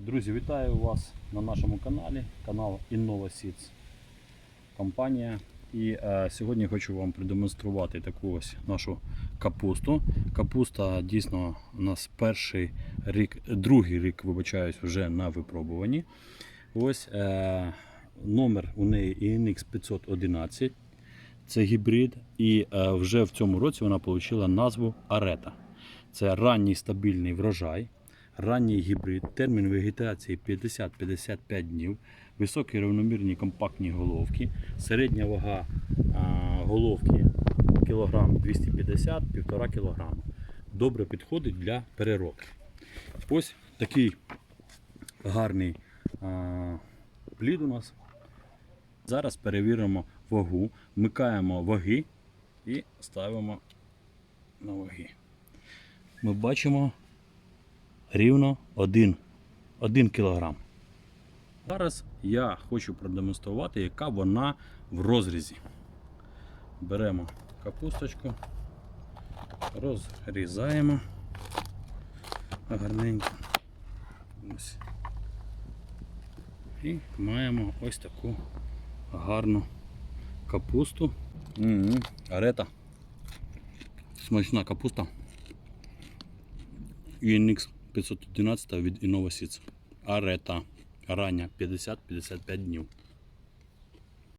Друзі, вітаю вас на нашому каналі, канал Innova Seeds компанія. І е, сьогодні хочу вам продемонструвати таку ось нашу капусту. Капуста дійсно у нас перший рік, другий рік, вибачаюсь, вже на випробуванні. Ось е, номер у неї INX 511. Це гібрид, і е, вже в цьому році вона отримала назву Арета. Це ранній стабільний врожай, ранній гібрид, термін вегетації 50-55 днів, високі рівномірні компактні головки, середня вага головки кілограм 250-1,5 кг. Добре підходить для переробки. Ось такий гарний плід у нас. Зараз перевіримо вагу, вмикаємо ваги і ставимо на ваги. Ми бачимо рівно 1, 1 кг. Зараз я хочу продемонструвати, яка вона в розрізі. Беремо капусточку, розрізаємо гарненько. Ось. І маємо ось таку гарну капусту. М-м, Арета. Смачна капуста. UNX 511 від Innova Seeds. Арета. Рання 50-55 днів.